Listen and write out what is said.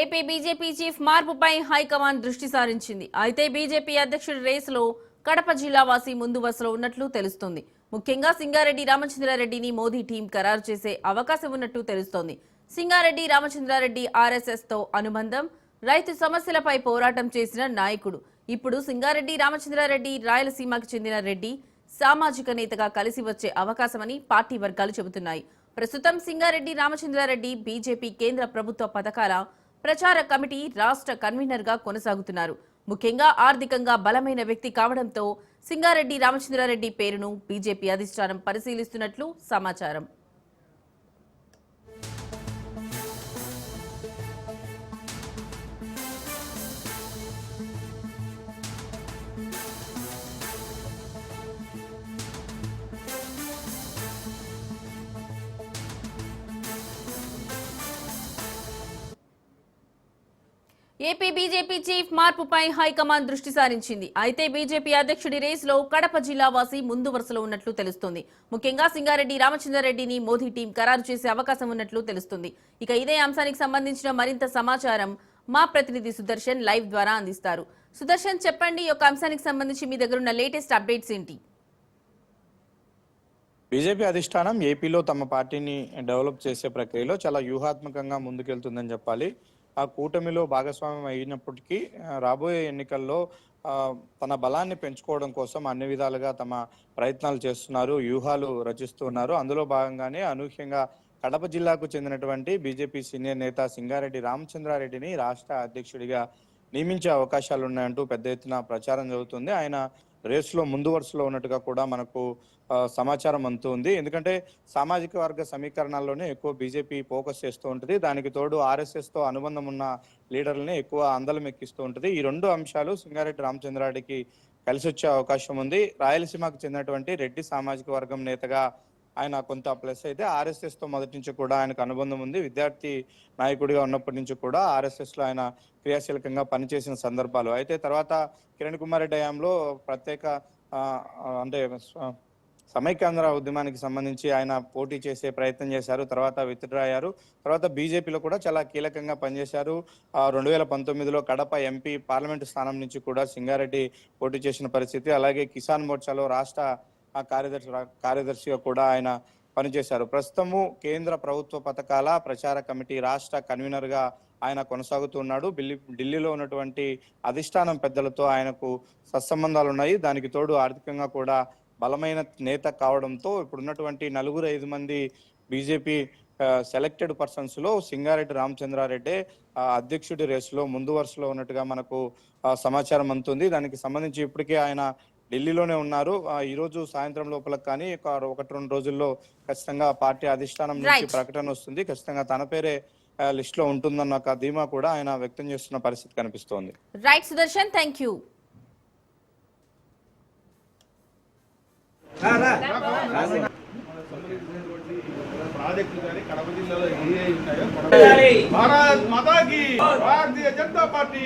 AP BJP chief మార్పుపై high command దృష్టి సారించింది. అయితే బీజేపీ అధ్యక్షుడి రేసులో కడప జిల్లా వాసి ముందు వరుసలో ఉన్నట్లు తెలుస్తోంది. ముఖ్యంగా సింగారెడ్డి రామచంద్రారెడ్డిని మోదీ టీం ఖరారు చేసే అవకాశం ఉన్నట్టు తెలుస్తోంది. సింగారెడ్డి రామచంద్రారెడ్డి ఆర్ఎస్ఎస్తో అనుబంధం రైతు సమస్యలపై పోరాటం చేసిన నాయకుడు. ఇప్పుడు సింగారెడ్డి రామచంద్రారెడ్డి రాయలసీమకు చెందిన రెడ్డి సామాజిక నేతగా కలిసి వచ్చే అవకాశమని పార్టీ వర్గాలు చెబుతున్నాయి. ప్రస్తుతం సింగారెడ్డి రామచంద్రారెడ్డి బీజేపీ కేంద్ర ప్రభుత్వ పథకాల ప్రచార కమిటీ రాష్ట్ర కన్వీనర్గా కొనసాగుతున్నారు. ముఖ్యంగా ఆర్థికంగా బలమైన వ్యక్తి కావడంతో సింగారెడ్డి రామచంద్రారెడ్డి పేరును బీజేపీ అధిష్టానం పరిశీలిస్తున్నట్లు సమాచారం. ఏపీ బీజేపీ చీఫ్ మార్పుపై హైకమాండ్ దృష్టి సారించింది. అయితే బీజేపీ అధ్యక్షుడి రేసులో కడప జిల్లా వాసి ముందు వరుసలో ఉన్నట్లు తెలుస్తుంది. ముఖ్యంగా సింగారెడ్డి రామచంద్రారెడ్డిని మోదీ టీం ఖరారు చేసే అవకాశం ఉన్నట్లు తెలుస్తుంది. ఇక ఇదే అంశానికి సంబంధించిన మరింత సమాచారం మా ప్రతినిధి సుదర్శన్ లైవ్ ద్వారా అందిస్తారు. సుదర్శన్ చెప్పండి ఈ యొక్క అంశానికి సంబంధించి మీ దగ్గర ఉన్న లేటెస్ట్ అప్డేట్స్ ఏంటి? బీజేపీ అధిష్టానం ఏపీలో తమ పార్టీని డెవలప్ చేసే ప్రక్రియలో చాలా వ్యూహాత్మకంగా ముందుకెళ్తుందని చెప్పాలి. ఆ కూటమిలో భాగస్వామ్యం అయినప్పటికీ రాబోయే ఎన్నికల్లో తన బలాన్ని పెంచుకోవడం కోసం అన్ని విధాలుగా తమ ప్రయత్నాలు చేస్తున్నారు వ్యూహాలు రచిస్తున్నారు అందులో భాగంగానే అనూహ్యంగా కడప జిల్లాకు చెందినటువంటి బీజేపీ సీనియర్ నేత సింగారెడ్డి రామచంద్రారెడ్డిని రాష్ట్ర అధ్యక్షుడిగా నియమించే అవకాశాలు ఉన్నాయంటూ పెద్ద ఎత్తున ప్రచారం జరుగుతుంది. ఆయన రేసులో ముందు వరుసలో ఉన్నట్టుగా కూడా మనకు సమాచారం సమాచారం అందుతుంది. ఎందుకంటే సామాజిక వర్గ సమీకరణాల్లోనే ఎక్కువ బీజేపీ ఫోకస్ చేస్తూ ఉంటుంది. దానికి తోడు ఆర్ఎస్ఎస్తో అనుబంధం ఉన్న లీడర్లని ఎక్కువ అందలం ఎక్కిస్తూ ఉంటుంది. ఈ రెండు అంశాలు సింగారెడ్డి రామచంద్రారెడ్డికి కలిసి వచ్చే అవకాశం ఉంది. రాయలసీమకు చెందినటువంటి రెడ్డి సామాజిక వర్గం నేతగా ఆయన కొంత ప్లస్ అయితే ఆర్ఎస్ఎస్తో మొదటి నుంచి కూడా ఆయనకు అనుబంధం ఉంది. విద్యార్థి నాయకుడిగా ఉన్నప్పటి నుంచి కూడా ఆర్ఎస్ఎస్లో ఆయన క్రియాశీలకంగా పనిచేసిన సందర్భాలు. అయితే తర్వాత కిరణ్ కుమార్ రెడ్డి హయాంలో ప్రత్యేక అంటే సమైక్యాంధ్ర ఉద్యమానికి సంబంధించి ఆయన పోటీ చేసే ప్రయత్నం చేశారు. తర్వాత విత్డ్రా అయ్యారు తర్వాత బీజేపీలో కూడా చాలా కీలకంగా పనిచేశారు. రెండు వేల పంతొమ్మిదిలో కడప ఎంపీ పార్లమెంటు స్థానం నుంచి కూడా సింగారెడ్డి పోటీ చేసిన పరిస్థితి. అలాగే కిసాన్ మోర్చాలో రాష్ట్ర ఆ, కార్యదర్శి కార్యదర్శిగా కూడా ఆయన పనిచేశారు. ప్రస్తుతము కేంద్ర ప్రభుత్వ పథకాల ప్రచార కమిటీ రాష్ట్ర కన్వీనర్గా ఆయన కొనసాగుతున్నాడు ఢిల్లీ ఢిల్లీలో ఉన్నటువంటి అధిష్టానం పెద్దలతో ఆయనకు సత్సంబంధాలు ఉన్నాయి. దానికి తోడు ఆర్థికంగా కూడా బలమైన నేత కావడంతో ఇప్పుడున్నటువంటి నలుగురు ఐదు మంది బీజేపీ సెలెక్టెడ్ పర్సన్స్లో సింగారెడ్డి రామచంద్రారెడ్డి అధ్యక్షుడి రేసులో ముందు వరుసలో ఉన్నట్టుగా మనకు సమాచారం అందుతుంది. దానికి సంబంధించి ఇప్పటికే ఆయన ఢిల్లీలోనే ఉన్నారు. ఆ, ఈ రోజు సాయంత్రం లోపల కానీ ఒక ఒకటి రెండు రోజుల్లో ఖచ్చితంగా పార్టీ అధిష్టానం నుంచి. ప్రకటన వస్తుంది. ఖచ్చితంగా తన పేరే లిస్ట్లో ఉంటుందన్న ఒక ధీమా కూడా ఆయన వ్యక్తం చేస్తున్న పరిస్థితి కనిపిస్తోంది. రైట్ సుదర్శన్ థ్యాంక్ యూ ప్రాజెక్టులు కానీ కడప జిల్లాలో ఏ ఏ ఉంటాయో భారత్ మాతా కి భారతీయ జనతా పార్టీ.